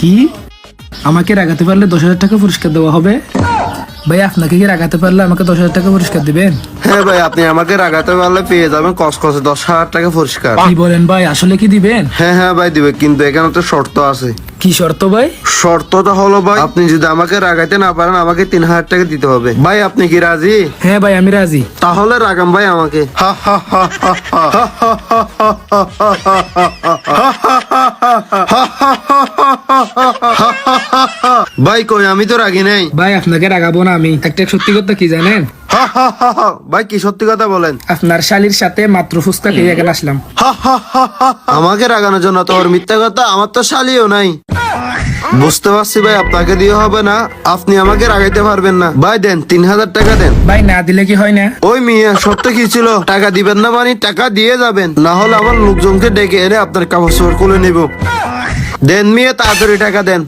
কি আমাকে রাগাতে পারলে দশ হাজার টাকা পুরস্কার দেওয়া হবে ভাই আপনাকে কি রাগাতে পারলে আমাকে দশ হাজার টাকা পুরস্কার দিবেন হ্যাঁ ভাই আপনি আমাকে রাগাতে পারলে পেয়ে যাবেন কসকসে দশ হাজার টাকা পুরস্কার কি বলেন ভাই আসলে কি দিবেন হ্যাঁ হ্যাঁ ভাই দিবে কিন্তু এখানে তো শর্ত আছে কি শর্ত ভাই শর্তটা হলো ভাই আপনি যদি আমাকে রাগাইতে না পারেন আমাকে তিন হাজার টাকা দিতে হবে ভাই আপনি কি রাজি হ্যাঁ ভাই আমি রাজি তাহলে রাগাম ভাই আমাকে ভাই কই আমি তো রাগি নাই। ভাই আপনাকে রাগাবো না আমি। একটা সত্যি কথা কি জানেন? ভাই কি সত্যি কথা বলেন? আপনার শালির সাথে মাত্র ফুচকা খেয়ে এখানে আসলাম। আমাকে রাগানোর জন্য তোর মিথ্যা কথা আমার তো শালিও নাই। বুঝতে পারছি ভাই আপনাকে দিয়ে হবে না। আপনি আমাকে রাগাইতে পারবেন না। ভাই দেন তিন হাজার টাকা দেন। ভাই না দিলে কি হয় না? ওই মিয়া সত্য কি ছিল? টাকা দিবেন না মানে টাকা দিয়ে যাবেন। না হলে আমার লোকজনকে ডেকে এনে আপনার কাপড় চোপড় খুলে নিব। দেন মিয়া তাড়াতাড়ি টাকা দেন।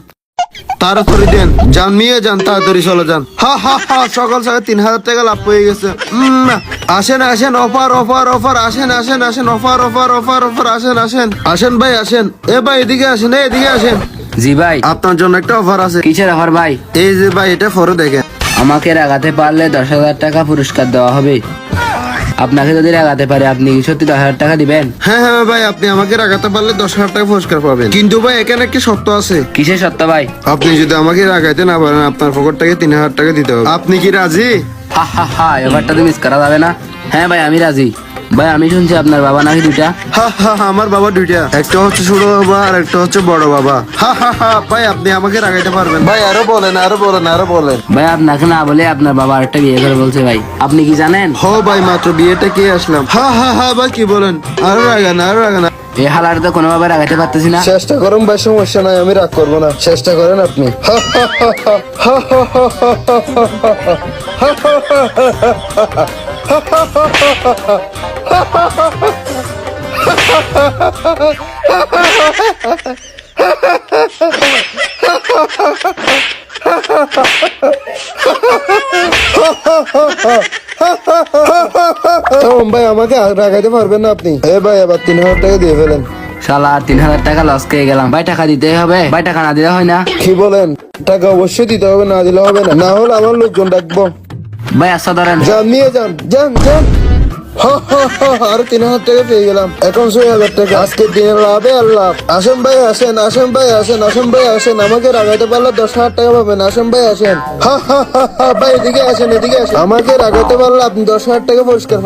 তাড়াতাড়ি দেন। যান মিয়া যান তাড়াতাড়ি চলে যান। হা হা হা সকাল সকাল তিন হাজার টাকা লাভ হয়ে গেছে। আসেন আসেন অফার অফার অফার আসেন আসেন আসেন অফার অফার অফার অফার আসেন আসেন। আসেন ভাই আসেন। এ ভাই এদিকে আসেন এদিকে আসেন। জি ভাই। আপনার জন্য একটা অফার আছে। কিসের অফার ভাই? এই যে ভাই এটা ফরে দেখেন। আমাকে রাগাতে পারলে দশ হাজার টাকা পুরস্কার দেওয়া হবে। আপনাকে যদি রাগাতে পারে আপনি কি সত্যি দশ হাজার টাকা দিবেন? হ্যাঁ হ্যাঁ ভাই আপনি আমাকে রাগাতে পারলে দশ হাজার টাকা পুরস্কার পাবেন। কিন্তু ভাই এখানে একটি সত্য আছে? কিসের সত্য ভাই? আপনি যদি আমাকে রাগাইতে না পারেন আপনার পকেট থেকে তিন হাজার টাকা দিতে হবে। আপনি কি রাজি? হা হা হা এবারটা তো মিস করা যাবে না। হ্যাঁ ভাই আমি রাজি। ভাই আমি শুনছি আপনার বাবা নাকি দুইটা হা হা হা, আমার বাবা দুইটা একটা হচ্ছে ছোট বাবা আর একটা হচ্ছে বড় বাবা হা হা হা ভাই আপনি আমাকে রাগাইতে পারবেন ভাই আরও বলেন আরও বলেন আরও বলেন ভাই আপনাকে না বলে আপনার বাবা আরেকটা বিয়ে করে বলছে ভাই আপনি কি জানেন হ ভাই মাত্র বিয়েটা কে আসলাম হা হা হা ভাই কি বলেন আরও রাগান আরও রাগান এই হালার তো কোনোভাবে রাগাতে পারতেছি না চেষ্টা করুন ভাই সমস্যা নাই আমি রাগ করব না চেষ্টা করেন আপনি ভাই আমাকে আর পারবেন না আপনি। এ ভাই আবার তিন হাজার টাকা দিয়ে ফেলেন। শালা তিন হাজার টাকা লস খেয়ে গেলাম। ভাই টাকা দিতে হবে? ভাই টাকা না দিলে হয় না? কি বলেন? টাকা অবশ্যই দিতে হবে না দিলে হবে না। না হলে আমার লোকজন ডাকবো। ভাই আচ্ছা ধরেন। যান নিয়ে যান যান যান। আর তিন হাজার টাকা পেয়ে গেলাম। এখন ছয় হাজার টাকা। আজকের দিনের লাভে আর লাভ। আসেন ভাই, আসেন আসেন ভাই, আসেন আসেন ভাই, আসেন। আমাকে রাগাইতে পারলে দশ হাজার টাকা পাবেন। আসেন ভাই, আসেন। হা হা হা, ভাই, এদিকে আসেন এদিকে আসেন। আমাকে রাগাইতে পারলে আপনি দশ হাজার টাকা পরিষ্কার